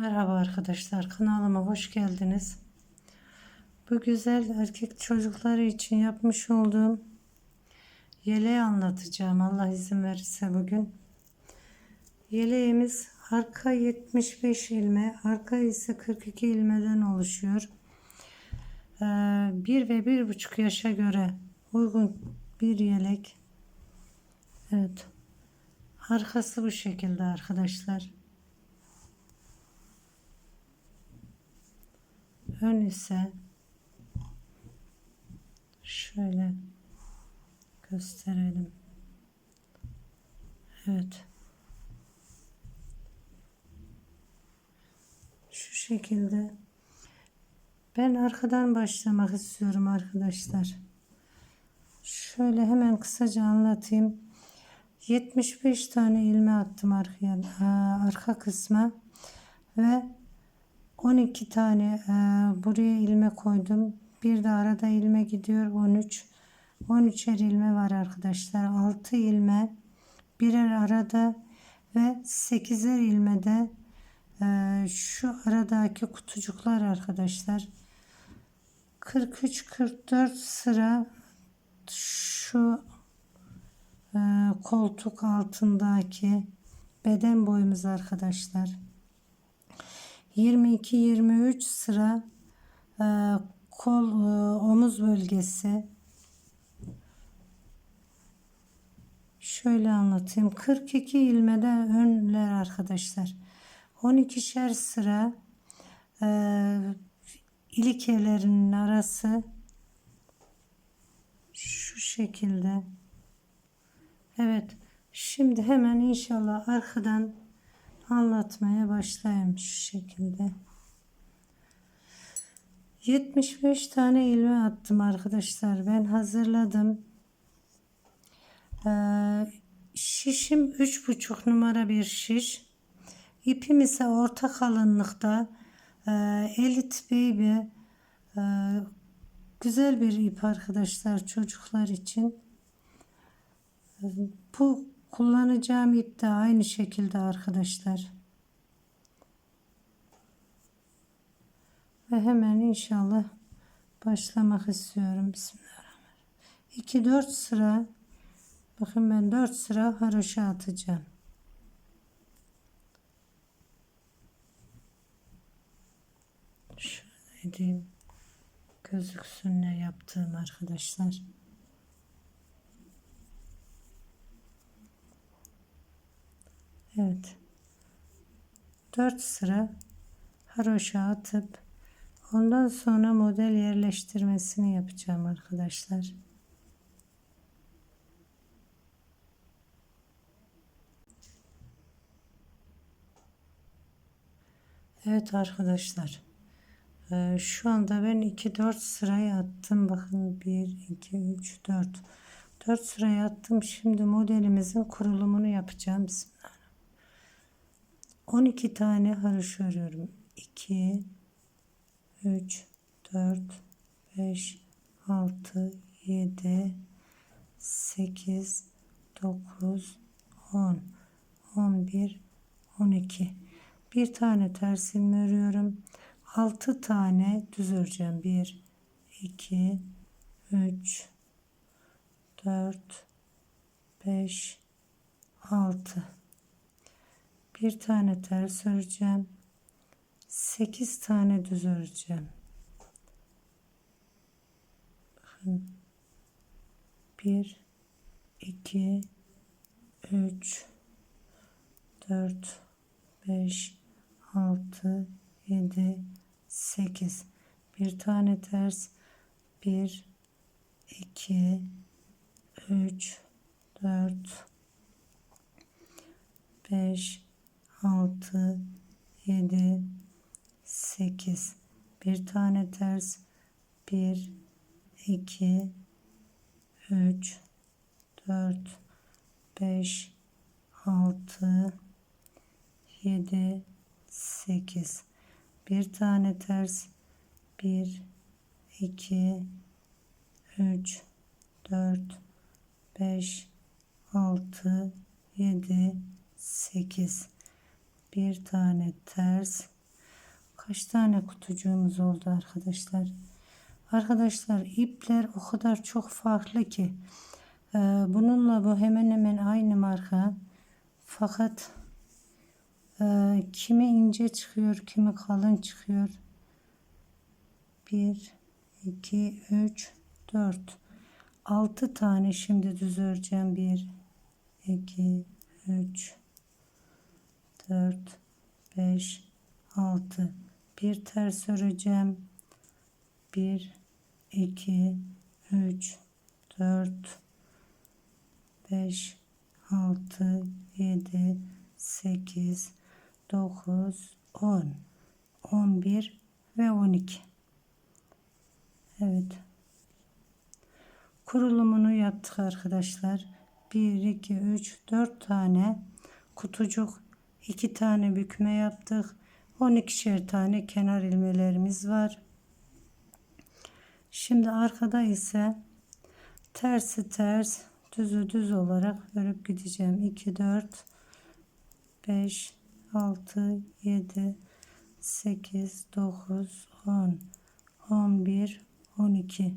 Merhaba arkadaşlar kanalıma hoş geldiniz. Bu güzel erkek çocukları için yapmış olduğum yeleği anlatacağım Allah izin verirse bugün. Yeleğimiz arka 75 ilme, arka ise 42 ilmeden oluşuyor. Ee, 1 ve 1,5 yaşa göre uygun bir yelek. Evet. Arkası bu şekilde arkadaşlar. Ön ise şöyle gösterelim. Evet. Şu şekilde ben arkadan başlamak istiyorum arkadaşlar. Şöyle hemen kısaca anlatayım. 75 tane ilme attım arkaya, arka kısma ve 12 tane e, buraya ilme koydum. Bir de arada ilme gidiyor 13. 13'er ilme var arkadaşlar. 6 ilme birer arada ve 8'er ilmede e, şu aradaki kutucuklar arkadaşlar. 43-44 sıra şu e, koltuk altındaki beden boyumuz arkadaşlar. 22-23 sıra e, kol e, omuz bölgesi. Şöyle anlatayım. 42 ilmede önler arkadaşlar. 12'şer sıra e, ilik evlerinin arası şu şekilde. Evet şimdi hemen inşallah arkadan anlatmaya başlayayım şu şekilde. 75 tane ilme attım arkadaşlar. Ben hazırladım. Ee, şişim 3,5 numara bir şiş. İpim ise orta kalınlıkta. Ee, Elite Baby. Ee, güzel bir ip arkadaşlar çocuklar için. Bu Kullanacağım ip de aynı şekilde arkadaşlar. Ve hemen inşallah başlamak istiyorum. Bismillahirrahmanirrahim. 2 4 sıra bakın ben 4 sıra haroşa atacağım. Şöyle edeyim. Gözüksün ne yaptığım arkadaşlar. Evet. 4 sıra haroşa atıp ondan sonra model yerleştirmesini yapacağım arkadaşlar. Evet arkadaşlar. Ee, şu anda ben 2-4 sırayı attım. Bakın 1, 2, 3, 4. 4 sırayı attım. Şimdi modelimizin kurulumunu yapacağım. Bismillah. 12 tane haroşa örüyorum. 2 3 4 5 6 7 8 9 10 11 12 bir tane ters ilme örüyorum. 6 tane düz öreceğim. 1 2 3 4 5 6 bir tane ters öreceğim. 8 tane düz öreceğim. Bakın 1 2 3 4 5 6 7 8 bir tane ters 1 2 3 4 5 6 7 8 bir tane ters. 1 2 3 4 5 6 7 8 bir tane ters. 1 2 3 4 5 6 7 8 bir tane ters Kaç tane kutucuğumuz oldu arkadaşlar? Arkadaşlar ipler o kadar çok farklı ki. Ee, bununla bu hemen hemen aynı marka. Fakat e, kimi ince çıkıyor, kimi kalın çıkıyor. 1, 2, 3, 4. 6 tane şimdi düz öreceğim. 1, 2, 3, 4, 5, 6. Bir ters öreceğim. 1, 2, 3, 4, 5, 6, 7, 8, 9, 10, 11 ve 12. Evet. Kurulumunu yaptık arkadaşlar. 1, 2, 3, 4 tane kutucuk, 2 tane bükme yaptık. 12'şer tane kenar ilmelerimiz var. Şimdi arkada ise tersi ters, düzü düz olarak örüp gideceğim. 2, 4, 5, 6, 7, 8, 9, 10, 11, 12.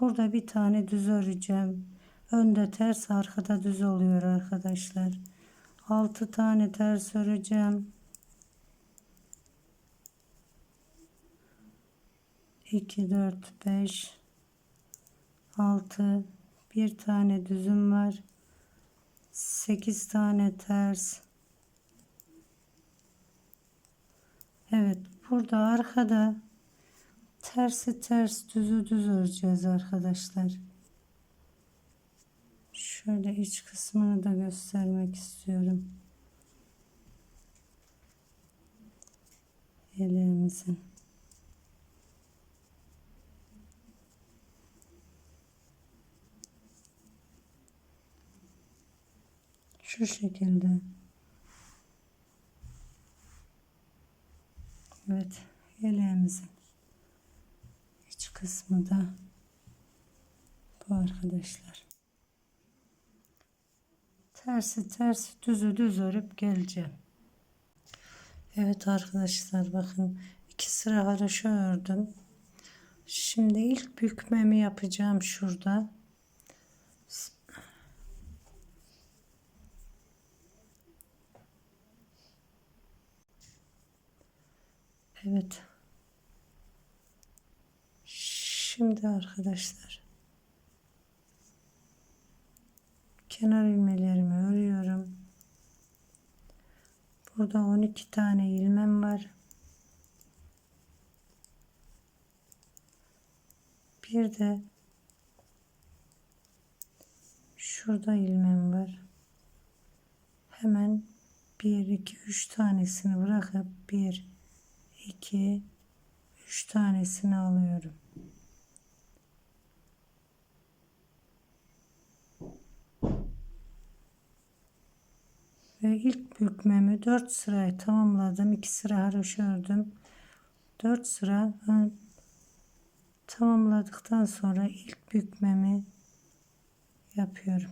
Burada bir tane düz öreceğim. Önde ters, arkada düz oluyor arkadaşlar. 6 tane ters öreceğim. 2, 4, 5, 6, bir tane düzüm var. 8 tane ters. Evet, burada arkada tersi ters düzü düz öreceğiz arkadaşlar. Şöyle iç kısmını da göstermek istiyorum. Eleğimizin. Şu şekilde. Evet, yeleğimizin iç kısmı da bu arkadaşlar. Tersi ters düzü düz örüp geleceğim. Evet arkadaşlar bakın iki sıra haroşa ördüm. Şimdi ilk bükmemi yapacağım şurada. Evet. Şimdi arkadaşlar kenar ilmeğlerimi örüyorum. Burada 12 tane ilmem var. Bir de şurada ilmem var. Hemen 1 2 3 tanesini bırakıp 1 2 3 tanesini alıyorum. Bükmemi 4 sırayı tamamladım. 2 sıra haroşa ördüm. 4 sıra tamamladıktan sonra ilk bükmemi yapıyorum.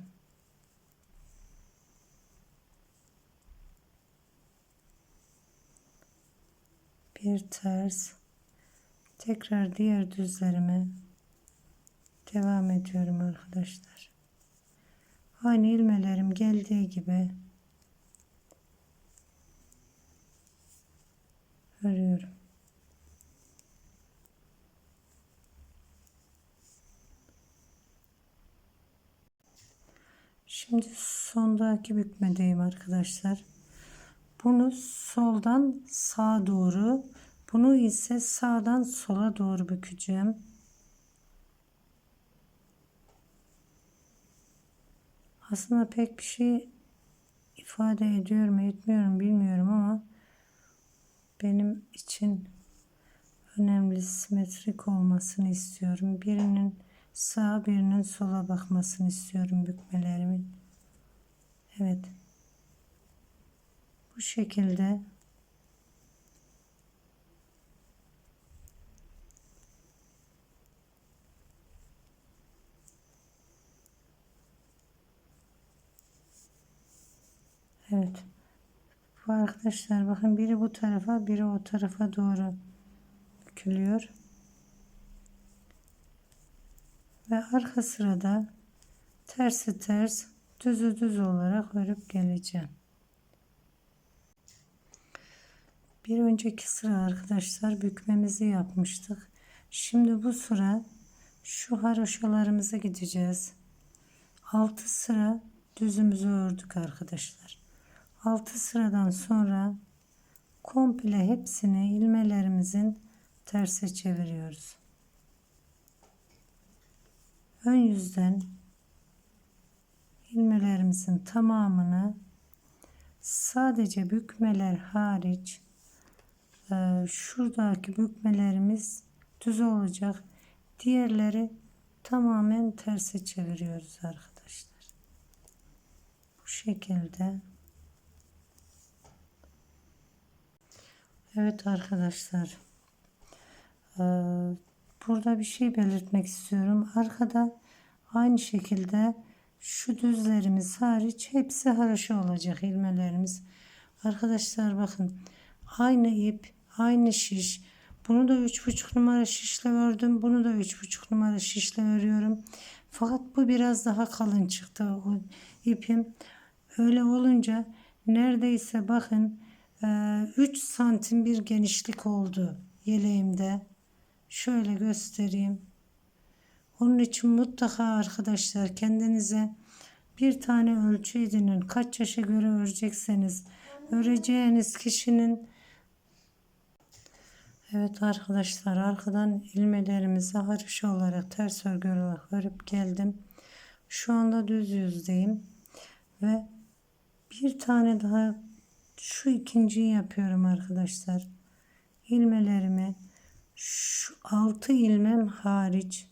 bir ters tekrar diğer düzlerime devam ediyorum arkadaşlar aynı ilmelerim geldiği gibi örüyorum şimdi sondaki bükmedeyim arkadaşlar bunu soldan sağa doğru, bunu ise sağdan sola doğru bükeceğim. Aslında pek bir şey ifade ediyor mu etmiyor mu bilmiyorum ama benim için önemli simetrik olmasını istiyorum. Birinin sağa birinin sola bakmasını istiyorum bükmelerimin. Evet. Bu şekilde Evet. Bu arkadaşlar bakın biri bu tarafa biri o tarafa doğru bükülüyor. Ve arka sırada tersi ters düzü düz olarak örüp geleceğim. Bir önceki sıra arkadaşlar bükmemizi yapmıştık. Şimdi bu sıra şu haroşalarımıza gideceğiz. 6 sıra düzümüzü ördük arkadaşlar. 6 sıradan sonra komple hepsini ilmelerimizin terse çeviriyoruz. Ön yüzden ilmelerimizin tamamını sadece bükmeler hariç e, şuradaki bükmelerimiz düz olacak. Diğerleri tamamen terse çeviriyoruz arkadaşlar. Bu şekilde. Evet arkadaşlar. Ee, burada bir şey belirtmek istiyorum. Arkada aynı şekilde şu düzlerimiz hariç hepsi haroşa olacak ilmelerimiz. Arkadaşlar bakın aynı ip, aynı şiş. Bunu da 3,5 numara şişle ördüm. Bunu da 3,5 numara şişle örüyorum. Fakat bu biraz daha kalın çıktı o ipim. Öyle olunca neredeyse bakın 3 santim bir genişlik oldu yeleğimde. Şöyle göstereyim. Onun için mutlaka arkadaşlar kendinize bir tane ölçü edinin. Kaç yaşa göre örecekseniz öreceğiniz kişinin Evet arkadaşlar arkadan ilmelerimizi haroşa olarak ters örgü olarak örüp geldim. Şu anda düz yüzdeyim ve bir tane daha şu ikinciyi yapıyorum arkadaşlar. İlmelerimi şu altı ilmem hariç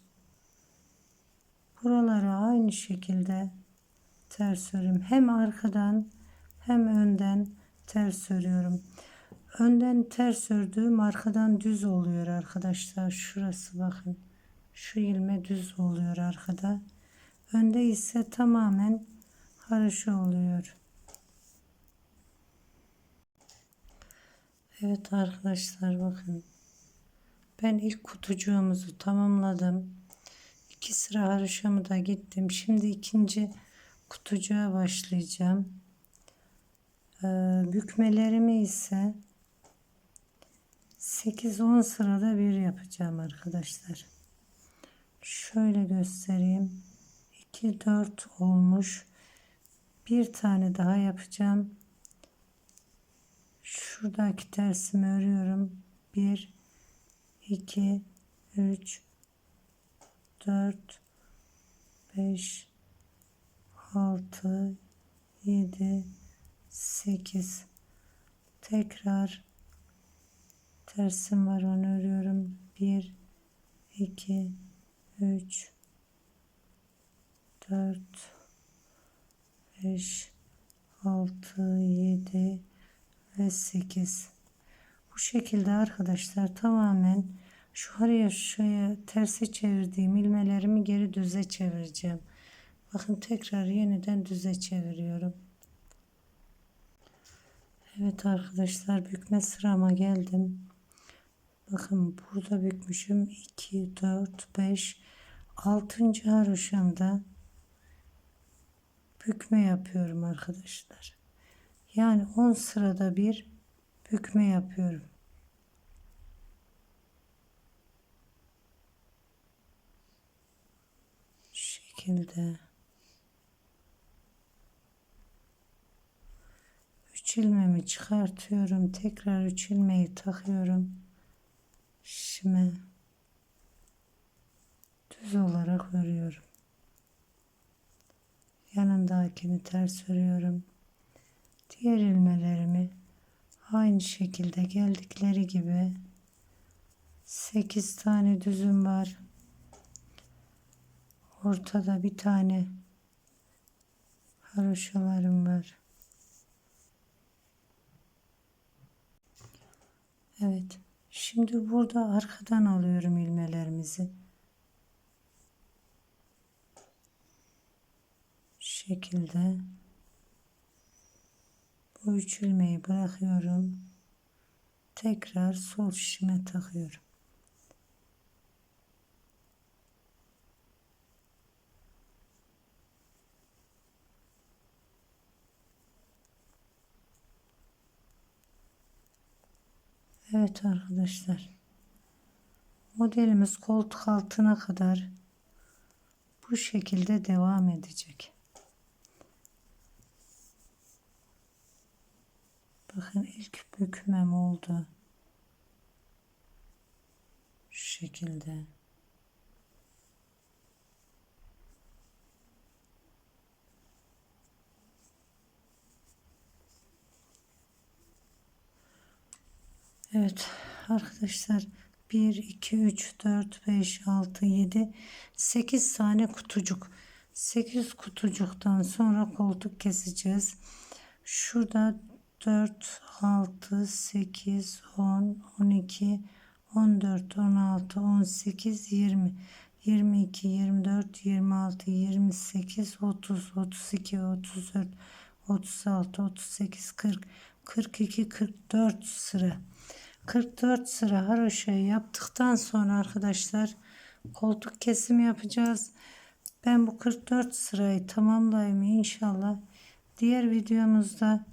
buralara aynı şekilde ters örüyorum. Hem arkadan hem önden ters örüyorum. Önden ters ördüğüm arkadan düz oluyor arkadaşlar. Şurası bakın. Şu ilme düz oluyor arkada. Önde ise tamamen haroşa oluyor. Evet arkadaşlar bakın. Ben ilk kutucuğumuzu tamamladım. İki sıra haroşamı da gittim. Şimdi ikinci kutucuğa başlayacağım. Ee, bükmelerimi ise 8-10 sırada bir yapacağım arkadaşlar. Şöyle göstereyim. 2 4 olmuş. Bir tane daha yapacağım. Şuradaki tersimi örüyorum. 1 2 3 4 5 6 7 8 tekrar tersim var onu örüyorum 1 2 3 4 5 6 7 ve 8 bu şekilde arkadaşlar tamamen şu haraya şuraya terse çevirdiğim ilmelerimi geri düze çevireceğim. Bakın tekrar yeniden düze çeviriyorum. Evet arkadaşlar bükme sırama geldim. Bakın burada bükmüşüm. 2, 4, 5, 6. haroşamda bükme yapıyorum arkadaşlar. Yani 10 sırada bir bükme yapıyorum. Şu şekilde. 3 ilmemi çıkartıyorum. Tekrar 3 ilmeği takıyorum şişime düz olarak örüyorum. Yanındakini ters örüyorum. Diğer ilmelerimi aynı şekilde geldikleri gibi 8 tane düzüm var. Ortada bir tane haroşalarım var. Evet. Şimdi burada arkadan alıyorum ilmelerimizi. şekilde bu üç ilmeği bırakıyorum. Tekrar sol şişime takıyorum. Evet arkadaşlar. Modelimiz koltuk altına kadar bu şekilde devam edecek. Bakın ilk bükmem oldu. Şu şekilde. Evet arkadaşlar 1 2 3 4 5 6 7 8 tane kutucuk 8 kutucuktan sonra koltuk keseceğiz şurada 4 6 8 10 12 14 16 18 20 22 24 26 28 30 32 34 36 38 40 42 44 sıra 44 sıra haroşayı yaptıktan sonra arkadaşlar koltuk kesimi yapacağız. Ben bu 44 sırayı tamamlayayım inşallah. Diğer videomuzda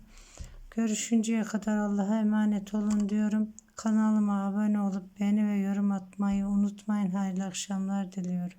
görüşünceye kadar Allah'a emanet olun diyorum. Kanalıma abone olup beğeni ve yorum atmayı unutmayın. Hayırlı akşamlar diliyorum.